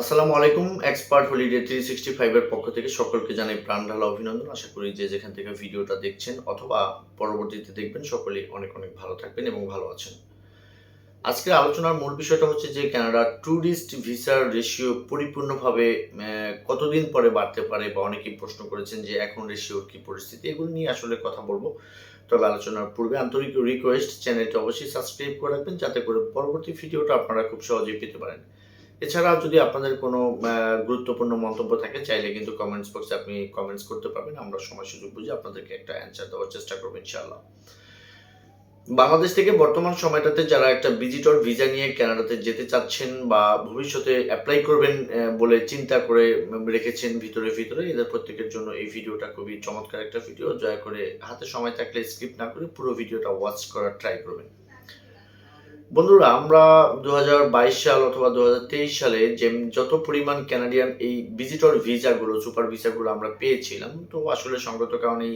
আসসালামু আলাইকুম, expert holiday three sixty ফাইভের পক্ষ থেকে সকলকে জানাই প্রাণ ঢালা অভিনন্দন। আশা করি যে যেখান থেকে ভিডিওটা দেখছেন অথবা পরবর্তীতে দেখবেন সকলেই অনেক অনেক ভালো থাকবেন এবং ভালো আছেন। আজকের আলোচনার মূল বিষয়টা হচ্ছে যে কানাডা ট্যুরিস্ট ভিসার রেশিও পরিপূর্ণভাবে কতদিন পরে বাড়তে পারে বা অনেকেই প্রশ্ন করেছেন যে এখন রেশিওর কি পরিস্থিতি, এগুলো নিয়ে আসলে কথা বলব। তবে আলোচনার পূর্বে আন্তরিক রিকোয়েস্ট চ্যানেলটি অবশ্যই সাবস্ক্রাইব করে রাখবেন, যাতে করে পরবর্তী ভিডিওটা আপনারা খুব সহজেই পেতে পারেন। এছাড়া যদি আপনাদের কোনো গুরুত্বপূর্ণ মন্তব্য থাকে, চাইলে কিন্তু কমেন্টস বক্সে আপনি কমেন্টস করতে পারবেন। আমরা সময় সুযোগ বুঝে আপনাদেরকে একটা অ্যান্সার দেওয়ার চেষ্টা করব, ইনশাআল্লাহ। বাংলাদেশ থেকে বর্তমান সময়টাতে যারা একটা ভিজিটর ভিসা নিয়ে কানাডাতে যেতে চাচ্ছেন বা ভবিষ্যতে অ্যাপ্লাই করবেন বলে চিন্তা করে রেখেছেন ভিতরে ভিতরে, এদের প্রত্যেকের জন্য এই ভিডিওটা খুবই চমৎকার একটা ভিডিও দয়া করে হাতে সময় থাকলে স্কিপ না করে পুরো ভিডিওটা ওয়াচ করার ট্রাই করবেন। বন্ধুরা, আমরা দু হাজার বাইশ সাল অথবা দু হাজার তেইশ সালে যে যত পরিমাণ কানাডিয়ান এই ভিজিটর ভিসাগুলো সুপার ভিসাগুলো আমরা পেয়েছিলাম, তো আসলে সঙ্গত কারণে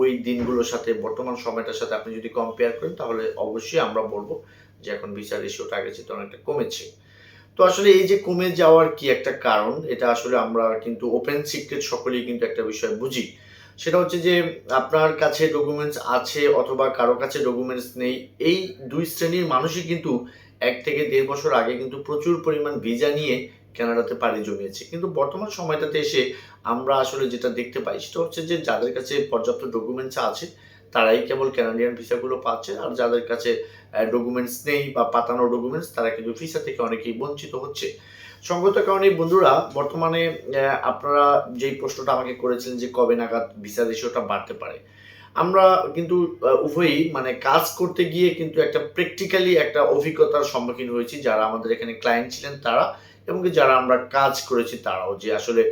ওই দিনগুলোর সাথে, বর্তমান সময়টার সাথে আপনি যদি কম্পেয়ার করেন, তাহলে অবশ্যই আমরা বলব যে এখন ভিসা রেশিওটা আগে চেয়ে অনেকটা কমেছে। তো আসলে এই যে কমে যাওয়ার কি একটা কারণ, এটা আসলে আমরা কিন্তু ওপেন সিক্রেট সকলেই কিন্তু একটা বিষয় বুঝি। সেটা হচ্ছে যে আপনার কাছে ডকুমেন্টস আছে অথবা কারও কাছে ডকুমেন্টস নেই, এই দুই শ্রেণির মানুষই কিন্তু এক থেকে দেড় বছর আগে কিন্তু প্রচুর পরিমাণ ভিসা নিয়ে কানাডাতে পাড়ি জমিয়েছে। কিন্তু বর্তমান সময়টাতে এসে আমরা আসলে যেটা দেখতে পাই সেটা হচ্ছে যে যাদের কাছে পর্যাপ্ত ডকুমেন্টস আছে তারাই কেবল কানাডিয়ান ভিসাগুলো পাচ্ছে, আর যাদের কাছে ডকুমেন্টস নেই বা পাতানো ডকুমেন্টস তারা কিন্তু ভিসা থেকে অনেকেই বঞ্চিত হচ্ছে। সঙ্গত কারণে বন্ধুরা, বর্তমানে আপনারা যেই প্রশ্নটা আমাকে করেছিলেন যে কবে নাগাদ ভিসা রেশিওটা বাড়তে পারে, আমরা কিন্তু উভয়ই মানে কাজ করতে গিয়ে কিন্তু একটা প্র্যাকটিক্যালি একটা অভিজ্ঞতার সম্মুখীন হয়েছি, যারা আমাদের এখানে ক্লায়েন্ট ছিলেন তারা, এবং যারা আমরা কাজ করেছি তারাও, যে আসলে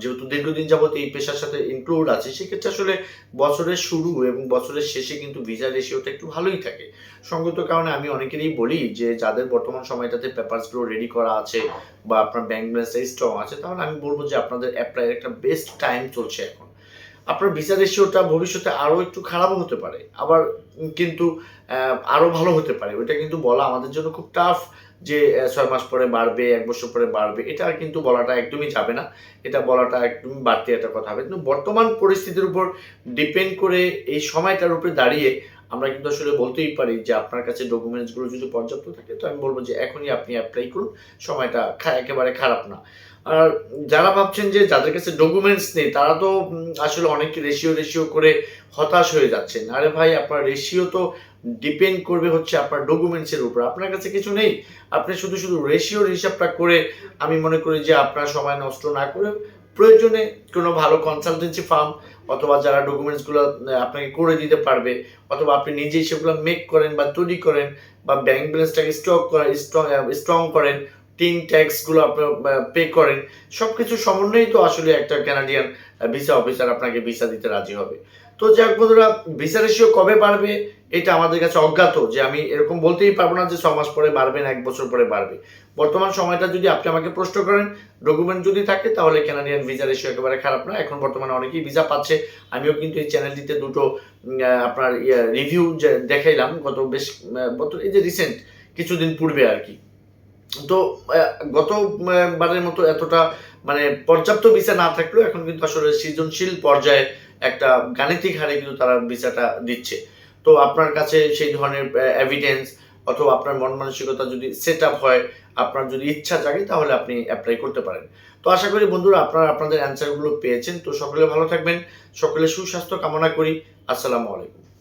যেহেতু দীর্ঘদিন যাবত এই পেশার সাথে ইনক্লুড আছে, সেক্ষেত্রে আসলে বছরের শুরু এবং বছরের শেষে কিন্তু ভিসা রেশিওটা একটু ভালোই থাকে। সঙ্গত কারণে আমি অনেকেরই বলি যে, যাদের বর্তমান সময়টাতে পেপারসগুলো রেডি করা আছে বা আপনার ব্যাংক ব্যালেন্সটা স্ট্রং আছে, তাহলে আমি বলব যে আপনাদের অ্যাপ্লাইয়ের একটা বেস্ট টাইম চলছে এখন। আপনার ভিসা রেশিওটা ভবিষ্যতে আরও একটু খারাপও হতে পারে, আবার কিন্তু আরও ভালো হতে পারে। ওইটা কিন্তু বলা আমাদের জন্য খুব টাফ যে ছয় মাস পরে বাড়বে, এক বছর পরে বাড়বে, এটা কিন্তু বলাটা একদমই যাবে না। এটা বলাটা একদমই বাড়তি একটা কথা হবে। কিন্তু বর্তমান পরিস্থিতির উপর ডিপেন্ড করে এই সময়টার উপরে দাঁড়িয়ে আমরা কিন্তু আসলে বলতেই পারি যে, আপনার কাছে ডকুমেন্টসগুলো যদি পর্যাপ্ত থাকে, তো আমি বলব যে, এখনই আপনি অ্যাপ্লাই করুন। সময়টা একেবারে খারাপ না। আর যারা ভাবছেন যে, যাদের কাছে ডকুমেন্টস নেই, তারা তো আসলে অনেক রেশিও রেশিও করে হতাশ হয়ে যাচ্ছেন। আরে ভাই, আপনার রেশিও তো ডিপেন্ড করবে হচ্ছে আপনার ডকুমেন্টসের উপর। আপনার কাছে কিছু নেই। আপনি শুধু শুধু রেশিওর হিসাবটা করে আমি মনে করি যে আপনার সময় নষ্ট না করে প্রয়োজনে কোনো ভালো কনসালটেন্সি ফার্ম অথবা যারা ডকুমেন্টসগুলো আপনাকে করে দিতে পারবে, অথবা আপনি নিজেই সেগুলো মেক করেন বা তৈরি করেন বা ব্যাংক ব্যালেন্সটাকে স্টক করেন স্ট্রং করেন টিন ট্যাক্সগুলো আপনি পে করেন সব কিছু সমন্বয়েই তো আসলে একটা কানাডিয়ান ভিসা অফিসার আপনাকে ভিসা দিতে রাজি হবে। তো যাক বন্ধুরা ভিসা রেশিও কবে বাড়বে এটা আমাদের কাছে অজ্ঞাত যে আমি এরকম বলতেই পারব না যে ছ মাস পরে বাড়বে না, এক বছর পরে বাড়বে। বর্তমান সময়টা যদি আপনি আমাকে প্রশ্ন করেন ডকুমেন্ট যদি থাকে তাহলে কানাডিয়ান ভিসা রেশিও একেবারে খারাপ না এখন বর্তমানে অনেকেই ভিসা পাচ্ছে। আমিও কিন্তু এই চ্যানেলটিতে দুটো আপনার রিভিউ যে দেখাইলাম গত বেশ এই যে রিসেন্ট কিছুদিন পূর্বে আর কি। তো গত বারের মতো এতটা মানে পর্যাপ্ত ভিসা না থাকলেও এখন কিন্তু আসলে সৃজনশীল পর্যায়ে একটা গাণিতিক হারে কিন্তু তারা ভিসাটা দিচ্ছে। তো আপনার কাছে সেই ধরনের এভিডেন্স অথবা আপনার মন মানসিকতা যদি সেট আপ হয়, আপনার যদি ইচ্ছা জাগে, তাহলে আপনি অ্যাপ্লাই করতে পারেন। তো আশা করি বন্ধুরা আপনারা আপনাদের অ্যান্সারগুলো পেয়েছেন। তো সকলে ভালো থাকবেন। সকলে সুস্বাস্থ্য কামনা করি। আসসালামু আলাইকুম।